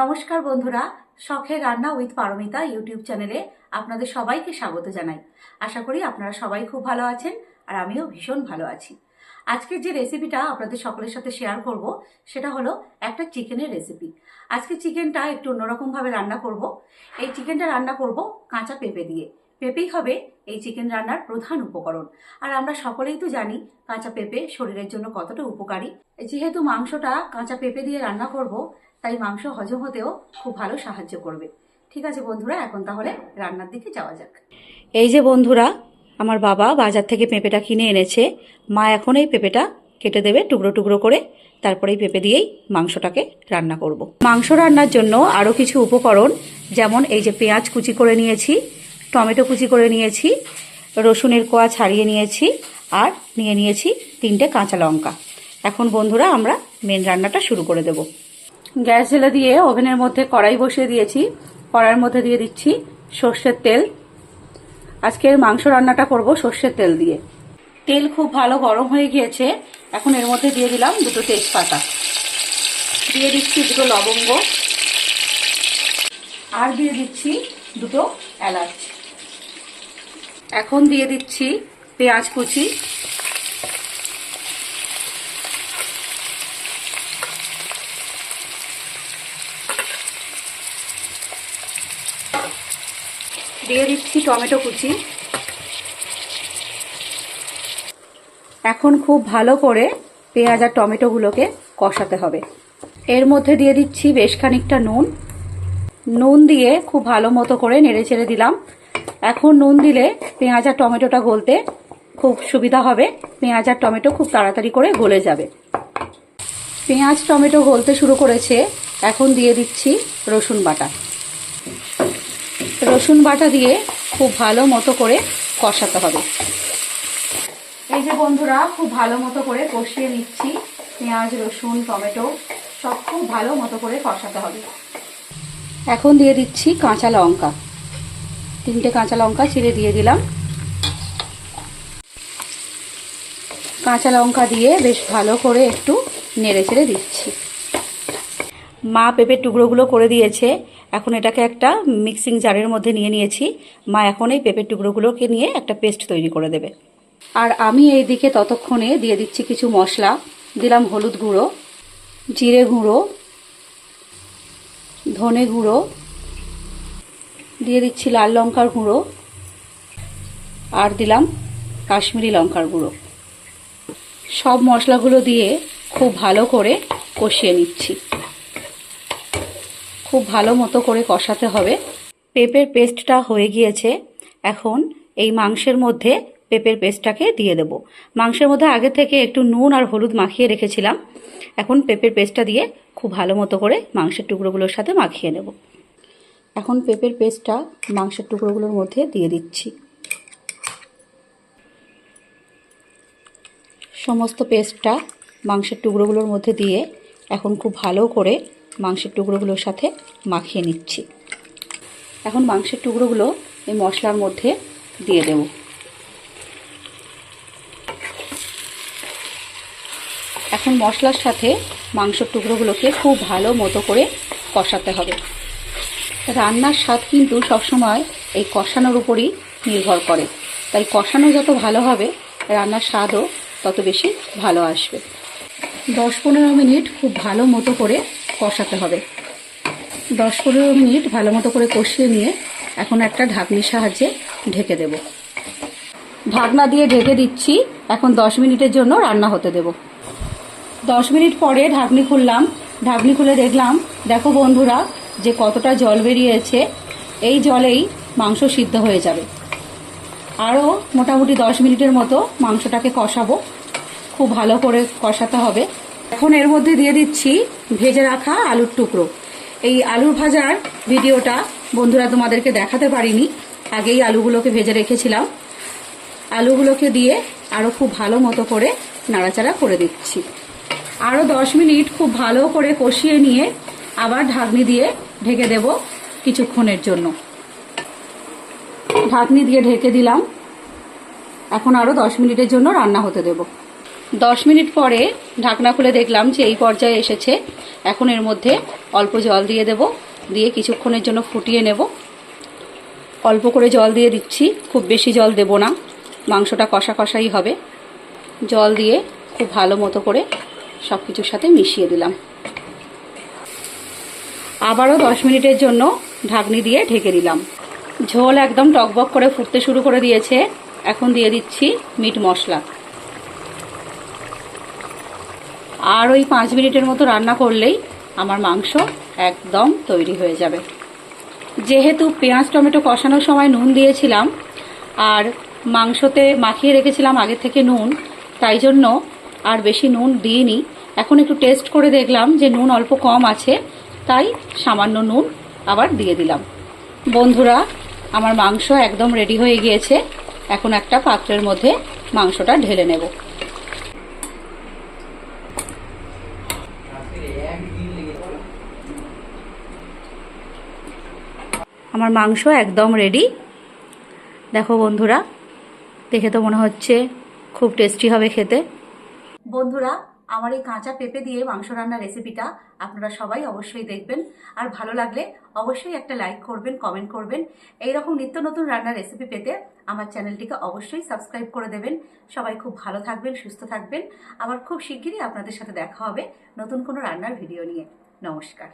নমস্কার বন্ধুরা, শখের রান্না উইথ পারমিতা ইউটিউব চ্যানেলে আপনাদের সবাইকে স্বাগত জানাই। আশা করি আপনারা সবাই খুব ভালো আছেন আর আমিও ভীষণ ভালো আছি। আজকের যে রেসিপিটা আপনাদের সকলের সাথে শেয়ার করব, সেটা হলো একটা চিকেনের রেসিপি। আজকে চিকেনটা একটু অন্যরকমভাবে রান্না করব। এই চিকেনটা রান্না করব কাঁচা পেঁপে দিয়ে। পেঁপেই হবে এই চিকেন রান্নার প্রধান উপকরণ। আর আমরা সকলেই তো জানি কাঁচা পেঁপে শরীরের জন্য কতটা উপকারী। যেহেতু মাংসটা কাঁচা পেঁপে দিয়ে রান্না করব তাই মাংস হজম হতেও খুব ভালো সাহায্য করবে। ঠিক আছে বন্ধুরা, এখন তাহলে রান্নার দিকে যাওয়া যাক। এই যে বন্ধুরা, আমার বাবা বাজার থেকে পেঁপেটা কিনে এনেছে। মা এখন এই পেঁপেটা কেটে দেবে টুকরো টুকরো করে। তারপরে এই পেঁপে দিয়েই মাংসটাকে রান্না করব। মাংস রান্নার জন্য আরও কিছু উপকরণ, যেমন এই যে পেঁয়াজ কুচি করে নিয়েছি, টমেটো কুচি করে নিয়েছি, রসুনের কোয়া ছাড়িয়ে নিয়েছি, আর নিয়ে নিয়েছি তিনটে কাঁচা লঙ্কা। এখন বন্ধুরা আমরা মেন রান্নাটা শুরু করে দেব। গ্যাস জেলে দিয়ে ওভেনের মধ্যে কড়াই বসিয়ে দিয়েছি। কড়াইয়ের মধ্যে দিয়ে দিচ্ছি সর্ষের তেল। আজকের মাংস রান্নাটা করব সর্ষের তেল দিয়ে। তেল খুব ভালো গরম হয়ে গিয়েছে। এখন এর মধ্যে দিয়ে দিলাম দুটো তেজপাতা। দিয়ে দিচ্ছি দুটো লবঙ্গ। আর দিয়ে দিচ্ছি দুটো এলাচ। এখন দিয়ে দিচ্ছি পেঁয়াজ কুচি। দিয়ে দিচ্ছি টমেটো কুচি। এখন খুব ভালো করে পেঁয়াজ আর টমেটোগুলোকে কষাতে হবে। এর মধ্যে দিয়ে দিচ্ছি বেশ খানিকটা নুন। নুন দিয়ে খুব ভালো মতো করে নেড়ে ছেড়ে দিলাম। এখন নুন দিলে পেঁয়াজ আর টমেটোটা গলতে খুব সুবিধা হবে। পেঁয়াজ আর টমেটো খুব তাড়াতাড়ি করে গলে যাবে। পেঁয়াজ টমেটো গলতে শুরু করেছে। এখন দিয়ে দিচ্ছি রসুন বাটা। রসুন বাটা দিয়ে খুব ভালো মতো করে কষাতে হবে। এই যে বন্ধুরা, খুব ভালো মতো করে কষিয়ে নিচ্ছি। পেঁয়াজ, রসুন, টমেটো সব খুব ভালো মতো করে কষাতে হবে। এখন দিয়ে দিচ্ছি কাঁচা লঙ্কা। তিনটে কাঁচা লঙ্কা চিড়ে দিয়ে দিলাম। কাঁচা লঙ্কা দিয়ে বেশ ভালো করে একটু নেড়ে চেড়ে দিচ্ছি। মা পেঁপের টুকরোগুলো করে দিয়েছে। এখন এটাকে একটা মিক্সিং জারের মধ্যে নিয়ে নিয়েছি। মা এখন এই পেঁপের টুকরোগুলোকে নিয়ে একটা পেস্ট তৈরি করে দেবে। আর আমি এই দিকে ততক্ষণে দিয়ে দিচ্ছি কিছু মশলা। দিলাম হলুদ গুঁড়ো, জিরে গুঁড়ো, ধনে গুঁড়ো, দিয়ে দিচ্ছি লাল লঙ্কার গুঁড়ো, আর দিলাম কাশ্মীরি লঙ্কার গুঁড়ো। সব মশলাগুলো দিয়ে খুব ভালো করে কষিয়ে নিচ্ছি। খুব ভালো মতো করে কষাতে হবে। পেঁপের পেস্টটা হয়ে গিয়েছে। এখন এই মাংসের মধ্যে পেঁপের পেস্টটাকে দিয়ে দেব। মাংসের মধ্যে আগে থেকে একটু নুন আর হলুদ মাখিয়ে রেখেছিলাম। এখন পেঁপের পেস্টটা দিয়ে খুব ভালো মতো করে মাংসের টুকরোগুলোর সাথে মাখিয়ে নেব। এখন পেঁপের পেস্টটা মাংসের টুকরোগুলোর মধ্যে দিয়ে দিচ্ছি। সমস্ত পেস্টটা মাংসের টুকরোগুলোর মধ্যে দিয়ে এখন খুব ভালো করে মাংসের টুকরোগুলোর সাথে মাখিয়ে নিচ্ছি। এখন মাংসের টুকরোগুলো এই মশলার মধ্যে দিয়ে দেব। এখন মশলার সাথে মাংসের টুকরোগুলোকে খুব ভালো মতো করে কষাতে হবে। রান্নার স্বাদ কিন্তু সবসময় এই কষানোর উপরই নির্ভর করে। তাই কষানো যত ভালো হবে, রান্নার স্বাদও তত বেশি ভালো আসবে। দশ পনেরো মিনিট খুব ভালো মতো করে কষাতে হবে। দশ পনেরো মিনিট ভালো মতো করে কষিয়ে নিয়ে এখন একটা ঢাকনির সাহায্যে ঢেকে দেব। ঢাকনা দিয়ে ঢেকে দিচ্ছি। এখন দশ মিনিটের জন্য রান্না হতে দেব। দশ মিনিট পরে ঢাকনি খুললাম। ঢাকনি খুলে দেখলাম, দেখো বন্ধুরা, যে কতটা জল বেরিয়েছে। এই জলেই মাংস সিদ্ধ হয়ে যাবে। আরও মোটামুটি দশ মিনিটের মতো মাংসটাকে কষাবো। খুব ভালো করে কষাতে হবে। এখন এর মধ্যে দিয়ে দিচ্ছি ভেজে রাখা আলুর টুকরো। এই আলু ভাজার ভিডিওটা বন্ধুরা তোমাদেরকে দেখাতে পারিনি। আগেই আলুগুলোকে ভেজে রেখেছিলাম। আলুগুলোকে দিয়ে আরও খুব ভালো মতো করে নাড়াচাড়া করে দিচ্ছি। আরও দশ মিনিট খুব ভালো করে কষিয়ে নিয়ে আবার ঢাকনি দিয়ে ঢেকে দেব কিছুক্ষণের জন্য। ঢাকনি দিয়ে ঢেকে দিলাম। এখন আরও দশ মিনিটের জন্য রান্না হতে দেব। দশ মিনিট পরে ঢাকনা খুলে দেখলাম যে এই পর্যায়ে এসেছে। এখন এর মধ্যে অল্প জল দিয়ে দেব, দিয়ে কিছুক্ষণের জন্য ফুটিয়ে নেব। অল্প করে জল দিয়ে দিচ্ছি, খুব বেশি জল দেব না, মাংসটা কষা কষাই হবে। জল দিয়ে খুব ভালো মতো করে সব কিছুর সাথে মিশিয়ে দিলাম। আবারও দশ মিনিটের জন্য ঢাকনি দিয়ে ঢেকে দিলাম। ঝোল একদম টকবক করে ফুটতে শুরু করে দিয়েছে। এখন দিয়ে দিচ্ছি মিট মশলা। আর ওই পাঁচ মিনিটের মতো রান্না করলেই আমার মাংস একদম তৈরি হয়ে যাবে। যেহেতু পেঁয়াজ, টমেটো কষানোর সময় নুন দিয়েছিলাম আর মাংসতে মাখিয়ে রেখেছিলাম আগে থেকে নুন, তাই জন্য আর বেশি নুন দিইনি। এখন একটু টেস্ট করে দেখলাম যে নুন অল্প কম আছে, তাই সামান্য নুন আবার দিয়ে দিলাম। বন্ধুরা, আমার মাংস একদম রেডি হয়ে গিয়েছে। এখন একটা পাত্রের মধ্যে মাংসটা ঢেলে নেব। আমার মাংস একদম রেডি দেখো বন্ধুরা, দেখে তো মনে হচ্ছে খুব টেস্টি হবে খেতে। বন্ধুরা, আমার এই কাঁচা পেঁপে দিয়ে মাংস রান্নার রেসিপিটা আপনারা সবাই অবশ্যই দেখবেন। আর ভালো লাগলে অবশ্যই একটা লাইক করবেন কমেন্ট করবেন। এই রকম নিত্য নতুন রান্নার রেসিপি পেতে আমার চ্যানেলটিকে অবশ্যই সাবস্ক্রাইব করে দেবেন। সবাই খুব ভালো থাকবেন, সুস্থ থাকবেন। আবার খুব শিগগিরই আপনাদের সাথে দেখা হবে নতুন কোনো রান্নার ভিডিও নিয়ে। নমস্কার।